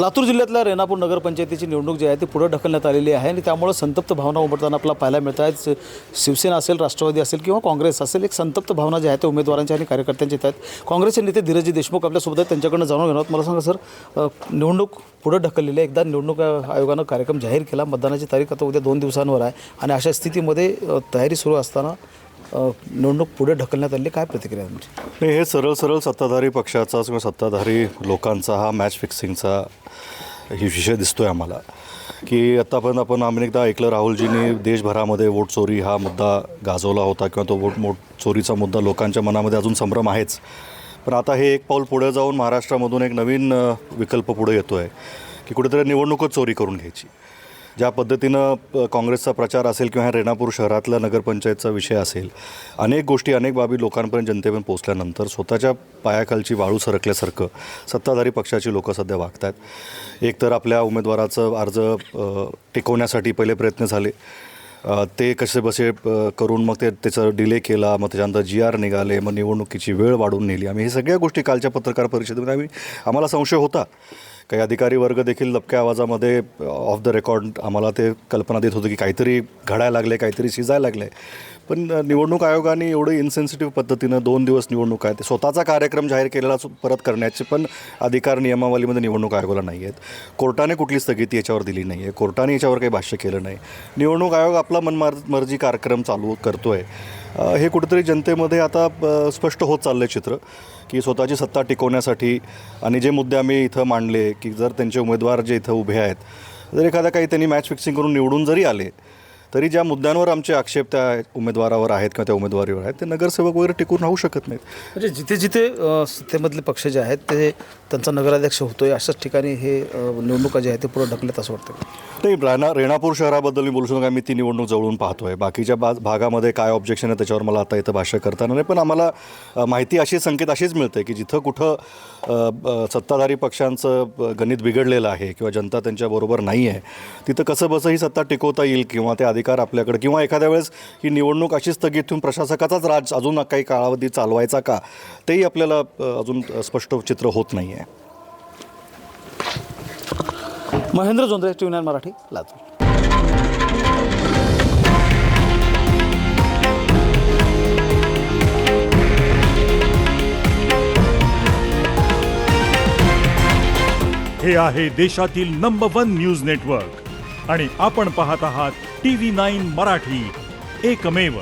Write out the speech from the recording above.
लातूर जिल्ह्यातल्या रेणापूर नगरपंचायतीची निवडणूक जी आहे ती पुढे ढकलण्यात आलेली आहे आणि त्यामुळे संतप्त भावना उमटताना आपल्याला पाहायला मिळत आहेत. शिवसेना असेल राष्ट्रवादी असेल किंवा काँग्रेस असेल एक संतप्त भावना जी आहेत त्या उमेदवारांच्या आणि कार्यकर्त्यांच्या येत आहेत. काँग्रेसचे नेते धीरजी देशमुख आपल्यासोबत आहेत. त्यांच्याकडनं जाणून घेणार मला सांगा सर निवडणूक पुढे ढकललेली आहे. एकदा निवडणूक आयोगानं कार्यक्रम जाहीर केला. मतदानाची तारीख आता उद्या दोन दिवसांवर आहे. आणि अशा स्थितीमध्ये तयारी सुरू असताना निवडणूक पुढे ढकलण्यात आली काय प्रतिक्रिया तुमची? नाही हे सरळ सरळ सत्ताधारी पक्षाचा किंवा सत्ताधारी लोकांचा हा मॅच फिक्सिंगचा ही विषय दिसतो आहे आम्हाला. की आत्तापर्यंत आपण आम्ही एकदा ऐकलं राहुलजींनी देशभरामध्ये वोट चोरी हा मुद्दा गाजवला होता किंवा तो वोट मोट चोरीचा मुद्दा लोकांच्या मनामध्ये अजून संभ्रम आहेच. पण आता हे एक पाऊल पुढे जाऊन महाराष्ट्रामधून एक नवीन विकल्प पुढे येतो आहे की कुठेतरी निवडणूकच चोरी करून घ्यायची. ज्या पद्धतीनं प- काँग्रेसचा प्रचार असेल किंवा ह्या रेणापूर शहरातला नगरपंचायतचा विषय असेल अनेक गोष्टी अनेक बाबी लोकांपर्यंत जनतेपर्यंत पोहोचल्यानंतर स्वतःच्या पायाखालची वाळू सरकल्यासारखं सत्ताधारी पक्षाची लोकं सध्या वागत आहेत एकतर आपल्या उमेदवाराचं अर्ज टिकवण्यासाठी पहिले प्रयत्न झाले. ते कसे बसे करून मग ते त्याचं डिले केला मग त्याच्यानंतर जी आर निघाले मग निवडणुकीची वेळ वाढून नेली. आम्ही हे सगळ्या गोष्टी कालच्या पत्रकार परिषदेमध्ये आम्ही आम्हाला संशय होता. काही अधिकारी वर्ग देखील लपक्या आवाजामध्ये ऑफ द रेकॉर्ड आम्हाला ते कल्पना देत होतं की काहीतरी घडायला लागले काहीतरी शिजायला लागले. पण निवडणूक आयोगाने एवढं इन्सेन्सिटिव्ह पद्धतीनं दोन दिवस निवडणूक आहे. ते स्वतःचा कार्यक्रम जाहीर केलेला परत करण्याचे पण अधिकार नियमावलीमध्ये निवडणूक आयोगाला नाही आहेत कोर्टाने कुठली स्थगिती याच्यावर दिली नाही आहे कोर्टाने याच्यावर काही भाष्य केलं नाही. निवडणूक आयोग आपला मनमार मर्जी कार्यक्रम चालू करतो आहे हे कुठेतरी जनतेमध्ये आता स्पष्ट होत चाललं आहे चित्र की स्वतःची सत्ता टिकवण्यासाठी आणि जे मुद्दे आम्ही इथं मांडले की जर त्यांचे उमेदवार जे इथं उभे आहेत जर एखादा काही त्यांनी मॅच फिक्सिंग करून निवडून जरी आले तरी ज्या मुद्द्यांवर आमचे आक्षेप त्या उमेदवारावर आहेत किंवा त्या उमेदवारीवर आहेत ते नगरसेवक वगैरे टिकून राहू शकत नाहीत. म्हणजे जिथे जिथे सत्तेमधले पक्ष जे आहेत ते त्यांचा नगराध्यक्ष होतोय अशाच ठिकाणी हे निवडणुका जे आहेत ते पुढे ढकलत असं वाटतं नाही रेणा रेणापूर शहराबद्दल मी बोलू शकतो का मी ती निवडणूक जवळून पाहतोय. बाकीच्या बा भागामध्ये काय ऑब्जेक्शन आहे त्याच्यावर मला आता इथं भाष्य करताना नाही. पण आम्हाला माहिती अशी संकेत अशीच मिळते की जिथं कुठं सत्ताधारी पक्षांचं गणित बिघडलेलं आहे किंवा जनता त्यांच्याबरोबर नाही आहे तिथं कसं बसं ही सत्ता टिकवता येईल किंवा ते अधिकार आपल्याकडे किंवा एखाद्या वेळेस ही निवडणूक अशी स्थगित ठेवून प्रशासकाचाच राज अजून काही कालावधी चालवायचा का तेही आपल्याला अजून स्पष्ट चित्र होत नाही आहे महेंद्र जोंद्रे टी नाईन मराठी लातूर. हे आहे देशातील नंबर वन न्यूज नेटवर्क आणि आपण पाहत आहात टी व्ही नाईन मराठी. एकमेव.